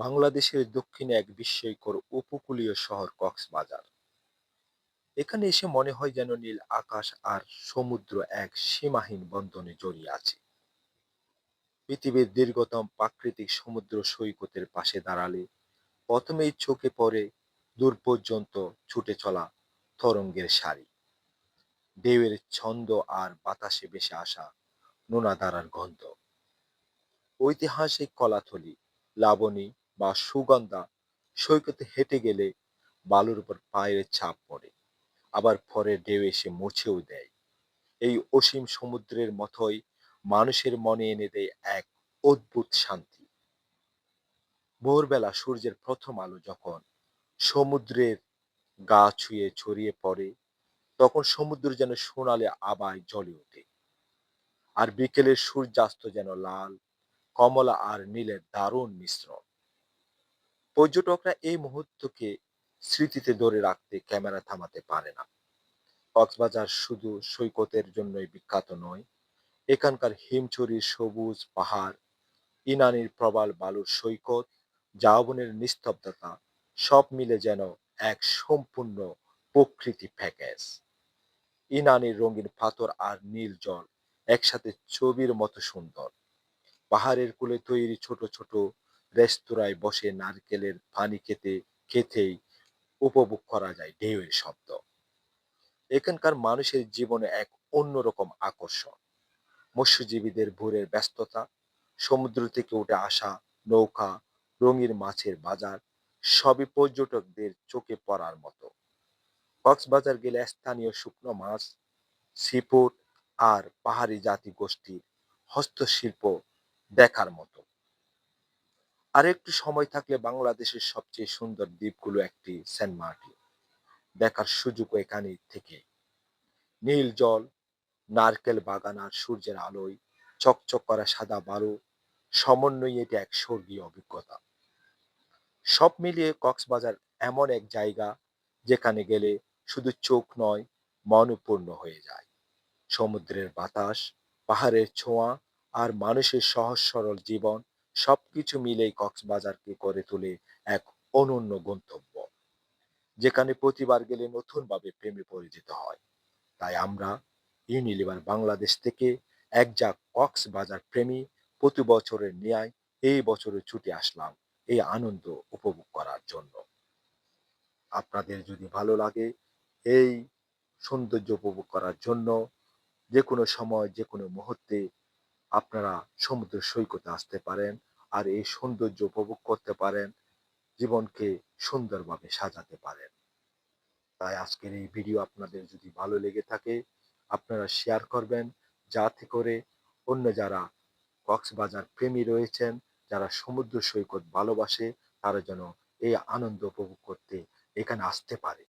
বাংলাদেশের দক্ষিণে এক বিস্ময়কর উপকূলীয় শহর কক্সবাজার। এখানে এসে মনে হয় যেন নীল আকাশ আর সমুদ্র এক সীমাহীন বন্ধনে জড়িয়ে আছে। পৃথিবীর দীর্ঘতম প্রাকৃতিক সমুদ্র সৈকতের পাশে দাঁড়ালে প্রথমেই চোখে পড়ে দূর পর্যন্ত ছুটে চলা তরঙ্গের সারি। ঢেউয়ের ছন্দ আর বাতাসে ভেসে আসা নোনা দাঁড়ার গন্ধ। ঐতিহাসিক কলাথলি, লাবণী বা সুগন্ধা সৈকতে হেঁটে গেলে বালুর উপর পায়ের ছাপ পড়ে। আবার পরে ঢেউ এসে মুছেও দেয়। এই অসীম সমুদ্রের মতোই মানুষের মনে এনে দেয় এক অদ্ভুত শান্তি। ভোরবেলা সূর্যের প্রথম আলো যখন সমুদ্রের গা ছুঁয়ে ছড়িয়ে পড়ে, তখন সমুদ্র যেন সোনালে আবায় জ্বলে ওঠে। আর বিকেলের সূর্যাস্ত যেন লাল, কমলা আর নীলের দারুণ মিশ্রণ। পর্যটকরা এই মুহূর্তকে স্মৃতিতে ধরে রাখতে ক্যামেরা থামাতে পারে না। কক্সবাজার শুধু সৈকতের জন্যই বিখ্যাত নয়, এখানকার হিমছড়ির সবুজ পাহাড়, ইনানির প্রবাল বালুর সৈকত, জাওবনের নিস্তব্ধতা, সব মিলে যেন এক সম্পূর্ণ প্রকৃতি প্যাকেজ। ইনানির রঙিন পাথর আর নীল জল একসাথে ছবির মতো সুন্দর। পাহাড়ের কোলে তৈরি ছোট ছোট রেস্তোরাঁয় বসে নারকেলের পানি খেতে, খেতেই উপভোগ করা যায় ঢেউয়ের শব্দ। এখানকার মানুষের জীবনে এক অন্যরকম আকর্ষণ। মৎস্যজীবীদের ভোরের ব্যস্ততা, সমুদ্র থেকে উঠে আসা নৌকা, রঙিন মাছের বাজার, সবই পর্যটকদের চোখে পড়ার মতো। কক্সবাজার গেলে স্থানীয় শুকনো মাছ সিফুড আর পাহাড়ি জাতি গোষ্ঠীর হস্তশিল্প দেখার মতো। আর একটু সময় থাকলে বাংলাদেশের সবচেয়ে সুন্দর দ্বীপগুলো একটি সেন্ট মার্টিন। দেখার সুযোগ এখানে থেকে। নীল জল, নারকেল বাগান আর সূর্যের আলোয় চকচক করা সাদা বালু সমন্বয়ে এটি এক স্বর্গীয় অভিজ্ঞতা। সব মিলিয়ে কক্সবাজার এমন এক জায়গা যেখানে গেলে শুধু চোখ নয় মনপূর্ণ হয়ে যায়। সমুদ্রের বাতাস, পাহাড়ের ছোঁয়া আর মানুষের সহজ সরল জীবন সবকিছু মিলেই কক্সবাজারকে করে তোলে এক অনন্য গন্তব্য, যেখানে প্রতিবার গেলে নতুনভাবে প্রেমে পরিচিত হয়। তাই আমরা ইউনিলিভার বাংলাদেশ থেকে এক যা কক্সবাজার প্রেমী প্রতি বছরের ন্যায় এই বছরে ছুটে আসলাম এই আনন্দ উপভোগ করার জন্য। আপনাদের যদি ভালো লাগে এই সৌন্দর্য উপভোগ করার জন্য যে কোনো সময় যে কোনো মুহূর্তে আপনারা সমুদ্র সৈকতে আসতে পারেন। আর এই সৌন্দর্য উপভোগ করতে পারেন, জীবনকে সুন্দরভাবে সাজাতে পারেন। তাই আজকের এই ভিডিও আপনাদের যদি ভালো লেগে থাকে, আপনারা শেয়ার করবেন, যাতে করে অন্য যারা কক্সবাজার প্রেমী রয়েছেন, যারা সমুদ্র সৈকত ভালোবাসে, তারা যেন এই আনন্দ উপভোগ করতে এখানে আসতে পারে।